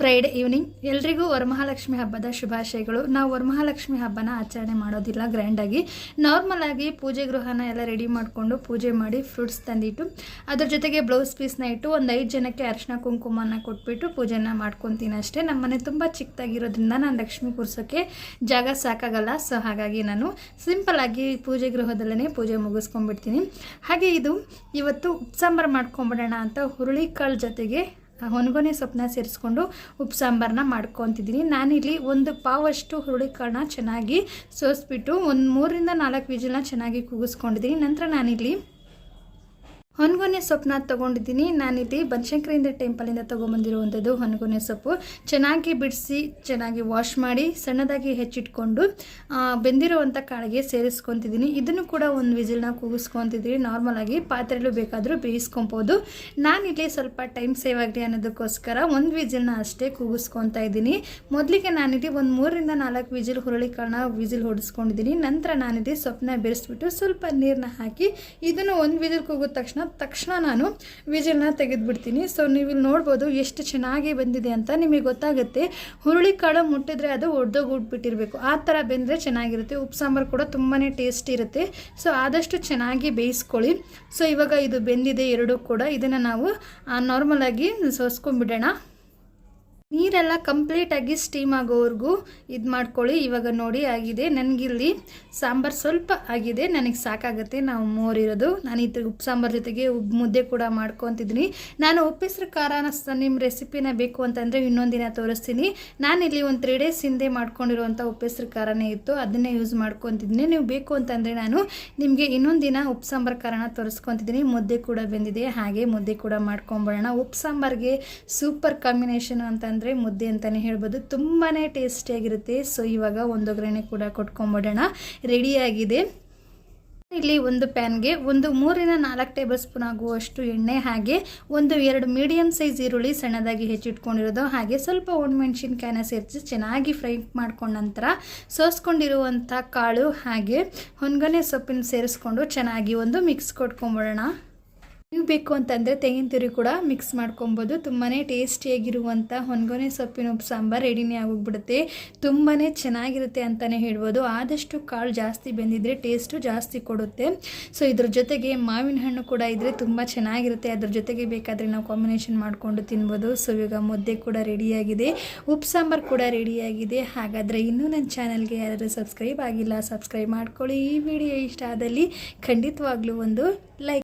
Friday evening ಎಲ್ರಿಗೂ ವರಮಹಾಲಕ್ಷ್ಮಿ ಹಬ್ಬದ ಶುಭಾಶಯಗಳು. ನಾವು ವರಮಹಾಲಕ್ಷ್ಮಿ ಹಬ್ಬನ ಆಚರಣೆ ಮಾಡೋದಿಲ್ಲ ಗ್ರ್ಯಾಂಡಾಗಿ ನಾರ್ಮಲ್ ಆಗಿ ಪೂಜೆ ಗೃಹನ ಎಲ್ಲ ರೆಡಿ ಮಾಡಿಕೊಂಡು ಪೂಜೆ ಮಾಡಿ ಫ್ರೂಟ್ಸ್ ತಂದಿಟ್ಟು, ಅದ್ರ ಜೊತೆಗೆ ಬ್ಲೌಸ್ ಪೀಸ್ನ ಇಟ್ಟು ಒಂದು ಐದು ಜನಕ್ಕೆ ಅರ್ಶಿನ ಕುಂಕುಮನ ಕೊಟ್ಬಿಟ್ಟು ಪೂಜೆನ ಮಾಡ್ಕೊತೀನಿ ಅಷ್ಟೇ ನಮ್ಮ ಮನೆ ತುಂಬ ಚಿಕ್ಕದಾಗಿರೋದ್ರಿಂದ ನಾನು ಲಕ್ಷ್ಮಿ ಕೂರ್ಸೋಕ್ಕೆ ಜಾಗ ಸಾಕಾಗಲ್ಲ. ಸೊ ಹಾಗಾಗಿ ನಾನು ಸಿಂಪಲ್ ಆಗಿ ಪೂಜೆ ಗೃಹದಲ್ಲೇ ಪೂಜೆ ಮುಗಿಸ್ಕೊಂಡ್ಬಿಡ್ತೀನಿ. ಹಾಗೆ ಇದು ಇವತ್ತು ಉಪ್ಸಾಂಬಾರು ಮಾಡ್ಕೊಂಬಿಡೋಣ ಅಂತ ಹುರುಳಿಕಾಳು ಜೊತೆಗೆ ಹೊನಗೊನೆ ಸೊಪ್ಪನ್ನ ಸೇರಿಸ್ಕೊಂಡು ಉಪ್ಪು ಸಾಂಬಾರನ್ನ ಮಾಡ್ಕೊತಿದ್ದೀನಿ. ನಾನಿಲ್ಲಿ ಒಂದು ಪಾವಷ್ಟು ಹುರುಳಿಕಾಳನ್ನ ಚೆನ್ನಾಗಿ ಸೋಸ್ಬಿಟ್ಟು ಒಂದು ಮೂರರಿಂದ ನಾಲ್ಕು ವಿಜಿಲ್ನ ಚೆನ್ನಾಗಿ ಕೂಗಿಸ್ಕೊಂಡಿದ್ದೀನಿ ನಂತರ ನಾನಿಲ್ಲಿ ಹೊನಗೊನೆ ಸೊಪ್ಪನ್ನ ತೊಗೊಂಡಿದ್ದೀನಿ. ನಾನಿಲ್ಲಿ ಬನಶಂಕರಿಂದ ಟೆಂಪಲಿಂದ ತೊಗೊಂಬಂದಿರುವಂಥದ್ದು ಹೊನ್ಗೊನೆ ಸೊಪ್ಪು. ಚೆನ್ನಾಗಿ ಬಿಡಿಸಿ, ಚೆನ್ನಾಗಿ ವಾಶ್ ಮಾಡಿ, ಸಣ್ಣದಾಗಿ ಹೆಚ್ಚಿಟ್ಕೊಂಡು ಬೆಂದಿರುವಂಥ ಕಾಳಿಗೆ ಸೇರಿಸ್ಕೊತಿದ್ದೀನಿ. ಇದನ್ನು ಕೂಡ ಒಂದು ವಿಸಿಲ್ನ ಕೂಗಿಸ್ಕೊತಿದ್ದೀನಿ ನಾರ್ಮಲಾಗಿ ಪಾತ್ರೆಯಲ್ಲೂ ಬೇಕಾದರೂ ಬೇಯಿಸ್ಕೊಬೋದು. ನಾನಿಲ್ಲಿ ಸ್ವಲ್ಪ ಟೈಮ್ ಸೇವ್ ಆಗಲಿ ಅನ್ನೋದಕ್ಕೋಸ್ಕರ ಒಂದು ವಿಜಿಲ್ನ ಅಷ್ಟೇ ಕೂಗಿಸ್ಕೊತಾ ಇದ್ದೀನಿ. ಮೊದಲಿಗೆ ನಾನಿಲ್ಲಿ ಒಂದು ಮೂರರಿಂದ ನಾಲ್ಕು ವಿಜಿಲ್ ಹುರುಳಿಕಾಳನ್ನ ವಿಜಿಲ್ ಹೊಡಿಸ್ಕೊಂಡಿದ್ದೀನಿ. ನಂತರ ನಾನಿಲ್ಲಿ ಸೊಪ್ಪನ್ನ ಬೆರೆಸ್ಬಿಟ್ಟು ಸ್ವಲ್ಪ ನೀರನ್ನ ಹಾಕಿ, ಇದನ್ನು ಒಂದು ವಿಜಿಲ್ ಕೂಗಿದ ತಕ್ಷಣ ತಕ್ಷಣ ನಾನು ವಿಜಿಲ್ನ ತೆಗೆದುಬಿಡ್ತೀನಿ. ಸೊ ನೀವು ಇಲ್ಲಿ ನೋಡ್ಬೋದು ಎಷ್ಟು ಚೆನ್ನಾಗಿ ಬಂದಿದೆ ಅಂತ ನಿಮಗೆ ಗೊತ್ತಾಗುತ್ತೆ. ಹುರುಳಿ ಕಾಳು ಮುಟ್ಟಿದ್ರೆ ಅದು ಒಡ್ದೋಗ್ಬಿಟ್ಟಿರಬೇಕು. ಆ ಥರ ಬೆಂದರೆ ಚೆನ್ನಾಗಿರುತ್ತೆ. ಉಪ್ಪು ಸಾಂಬಾರು ಕೂಡ ತುಂಬಾ ಟೇಸ್ಟಿ ಇರುತ್ತೆ. ಸೊ ಆದಷ್ಟು ಚೆನ್ನಾಗಿ ಬೇಯಿಸ್ಕೊಳ್ಳಿ. ಸೊ ಇವಾಗ ಇದು ಬೆಂದಿದೆ ಎರಡೂ ಕೂಡ. ಇದನ್ನು ನಾವು ನಾರ್ಮಲಾಗಿ ಸೋಸ್ಕೊಂಡ್ಬಿಡೋಣ. ನೀರೆಲ್ಲ ಕಂಪ್ಲೀಟಾಗಿ ಸ್ಟೀಮ್ ಆಗೋವರೆಗೂ ಇದು ಮಾಡ್ಕೊಳ್ಳಿ. ಇವಾಗ ನೋಡಿ ಆಗಿದೆ. ನನಗಿಲ್ಲಿ ಸಾಂಬಾರು ಸ್ವಲ್ಪ ಆಗಿದೆ. ನನಗೆ ಸಾಕಾಗುತ್ತೆ. ನಾವು ಮೋರಿರೋದು. ನಾನು ಇದ್ರ ಉಪ್ಪು ಸಾಂಬಾರು ಜೊತೆಗೆ ಉಬ್ಬು ಮುದ್ದೆ ಕೂಡ ಮಾಡ್ಕೊತಿದ್ದೀನಿ. ನಾನು ಉಪ್ಪಿಸ್ರ ಖಾರನ ನಿಮ್ಮ ರೆಸಿಪಿನ ಬೇಕು ಅಂತಂದರೆ ಇನ್ನೊಂದಿನ ತೋರಿಸ್ತೀನಿ. ನಾನಿಲ್ಲಿ ಒಂದು ತ್ರೀ ಡೇಸ್ ಹಿಂದೆ ಮಾಡ್ಕೊಂಡಿರುವಂಥ ಉಪ್ಪಿಸ್ರ ಖಾರನೇ ಇತ್ತು. ಅದನ್ನೇ ಯೂಸ್ ಮಾಡ್ಕೊತಿದ್ದೀನಿ. ನೀವು ಬೇಕು ಅಂತಂದರೆ ನಾನು ನಿಮಗೆ ಇನ್ನೊಂದು ದಿನ ಉಪ್ಪು ಸಾಂಬಾರು ಖಾರನ ತೋರಿಸ್ಕೊತಿದ್ದೀನಿ. ಮುದ್ದೆ ಕೂಡ ಬೆಂದಿದೆ. ಹಾಗೆ ಮುದ್ದೆ ಕೂಡ ಮಾಡ್ಕೊಂಬಿಡೋಣ ಉಪ್ಪು ಸಾಂಬಾರಿಗೆ ಸೂಪರ್ ಕಾಂಬಿನೇಷನ್ ಅಂತಂದರೆ ಮುದ್ದೆ ಅಂತಲೇ ಹೇಳ್ಬೋದು. ತುಂಬಾ ಟೇಸ್ಟಿಯಾಗಿರುತ್ತೆ. ಸೊ ಇವಾಗ ಒಂದು ಒಗ್ಗರಣೆ ಕೂಡ ಕೊಟ್ಕೊಂಬಿಡೋಣ. ರೆಡಿಯಾಗಿದೆ ಇಲ್ಲಿ ಒಂದು ಪ್ಯಾನ್ಗೆ ಒಂದು ಮೂರಿಂದ ನಾಲ್ಕು ಟೇಬಲ್ ಸ್ಪೂನ್ ಆಗುವಷ್ಟು ಎಣ್ಣೆ ಹಾಗೆ ಒಂದು ಎರಡು ಮೀಡಿಯಮ್ ಸೈಜ್ ಈರುಳ್ಳಿ ಸಣ್ಣದಾಗಿ ಹೆಚ್ಚಿಟ್ಕೊಂಡಿರೋದು. ಹಾಗೆ ಸ್ವಲ್ಪ ಒಣಮೆಣ್ಸಿನ್ಕಾಯಿನ ಸೇರಿಸಿ ಚೆನ್ನಾಗಿ ಫ್ರೈ ಮಾಡ್ಕೊಂಡ ನಂತರ ಸೋಸ್ಕೊಂಡಿರುವಂಥ ಕಾಳು ಹಾಗೆ ಹೊನ್ಗನೆ ಸೊಪ್ಪಿನ ಸೇರಿಸ್ಕೊಂಡು ಚೆನ್ನಾಗಿ ಒಂದು ಮಿಕ್ಸ್ ಕೊಟ್ಕೊಂಬಿಡೋಣ. ನೀವು ಬೇಕು ಅಂತಂದರೆ ತೆಂಗಿನ ತುರಿ ಕೂಡ ಮಿಕ್ಸ್ ಮಾಡ್ಕೊಬೋದು. ತುಂಬಾ ಟೇಸ್ಟಿಯಾಗಿರುವಂಥ ಹೊನ್ಗೊನೆ ಸೊಪ್ಪಿನ ಉಪ್ಪು ಸಾಂಬಾರು ರೆಡಿನೇ ಆಗೋಗ್ಬಿಡುತ್ತೆ. ತುಂಬಾ ಚೆನ್ನಾಗಿರುತ್ತೆ ಅಂತಲೇ ಹೇಳ್ಬೋದು. ಆದಷ್ಟು ಕಾಳು ಜಾಸ್ತಿ ಬೆಂದಿದ್ರೆ ಟೇಸ್ಟು ಜಾಸ್ತಿ ಕೊಡುತ್ತೆ. ಸೊ ಇದ್ರ ಜೊತೆಗೆ ಮಾವಿನ ಹಣ್ಣು ಕೂಡ ಇದ್ದರೆ ತುಂಬ ಚೆನ್ನಾಗಿರುತ್ತೆ. ಅದ್ರ ಜೊತೆಗೆ ಬೇಕಾದರೆ ನಾವು ಕಾಂಬಿನೇಷನ್ ಮಾಡಿಕೊಂಡು ತಿನ್ಬೋದು. ಸೊ ಇವಾಗ ಮುದ್ದೆ ಕೂಡ ರೆಡಿಯಾಗಿದೆ ಉಪ್ಪು ಸಾಂಬಾರು ಕೂಡ ರೆಡಿಯಾಗಿದೆ ಹಾಗಾದರೆ ಇನ್ನೂ ನನ್ನ ಚಾನಲ್ಗೆ ಯಾರಾದರೂ ಸಬ್ಸ್ಕ್ರೈಬ್ ಆಗಿಲ್ಲ ಸಬ್ಸ್ಕ್ರೈಬ್ ಮಾಡ್ಕೊಳ್ಳಿ. ಈ ವಿಡಿಯೋ ಇಷ್ಟ ಆದಲ್ಲಿ ಖಂಡಿತವಾಗ್ಲೂ ಒಂದು ಲೈಕ್